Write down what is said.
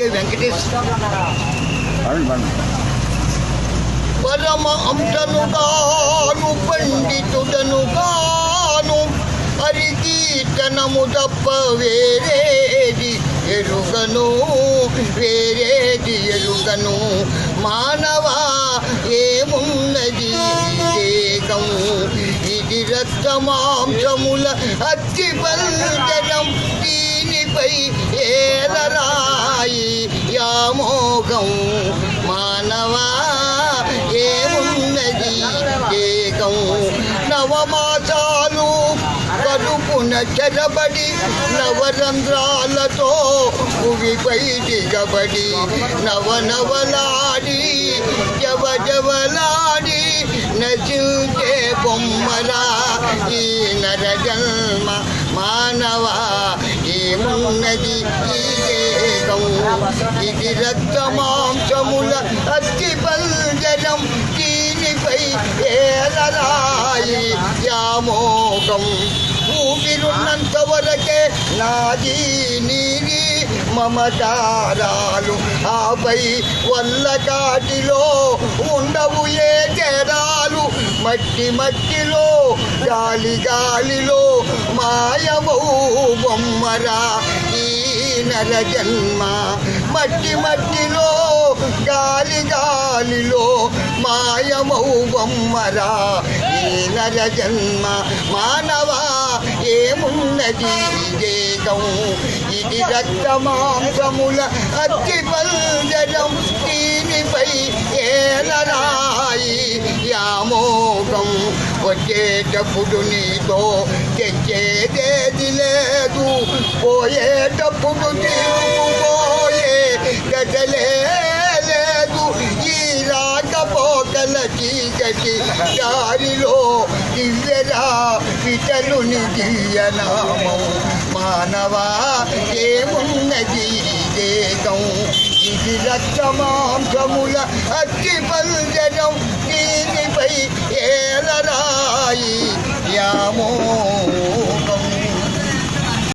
K Venkatesh. పరమ అంశను గాను పండితుడను గాను హరికీర్తనము తప్ప వేరేది ఎరుగను వేరేది ఎరుగను. మానవా ఏమున్నది దేగం ఇది రక్తమాంసముల అతి బల్జనం పై ఏలరాయి యామోగం మానవా? ఏమున్నది ఏకం? నవమాసాలు కడుపున చెరబడి నవరంధ్రాలతో భూమిపై దిగబడి నవనవలాడి జవజవలాడి నచించే బొమ్మరా ఈ నర జన్మ మానవా? ఉన్నది ఈ దేహం ఇది రక్తమాంసముల అతి పంజరం దీనిపై ఏలరాయి యామోకం ఊపిరున్నంత వరకే నాది నీది మమకారాలు ఆపై వల్ల కాటిలో ఉండవు ఏ తెరాలు మట్టి మట్టిలో గాలి గాలిలో మాయమౌ బొమ్మరా. ఈ నర జన్మ మట్టి మట్టిలో గాలి గాలిలో మాయమౌ బొమ్మరా ఈ నర జన్మ మానవా ఏమున్నది దేగం ఇది రక్తమాంసముల అతి పంజరం దీనిపై ఏలరాయి యామోగం. వచ్చేటప్పుడు నీతో తెచ్చేదేది లేదు. పోయేటప్పుడు తిరుగుపోయే గదలే లేదు. ఈ రాకపోకల చీకటి దారిలో దివ్యరా పితలుని దియ్యనామం మానవా ఏమున్నది దేగం ఇది రక్తమాంసముల అతి పంజరం దీనిపై ఏలరా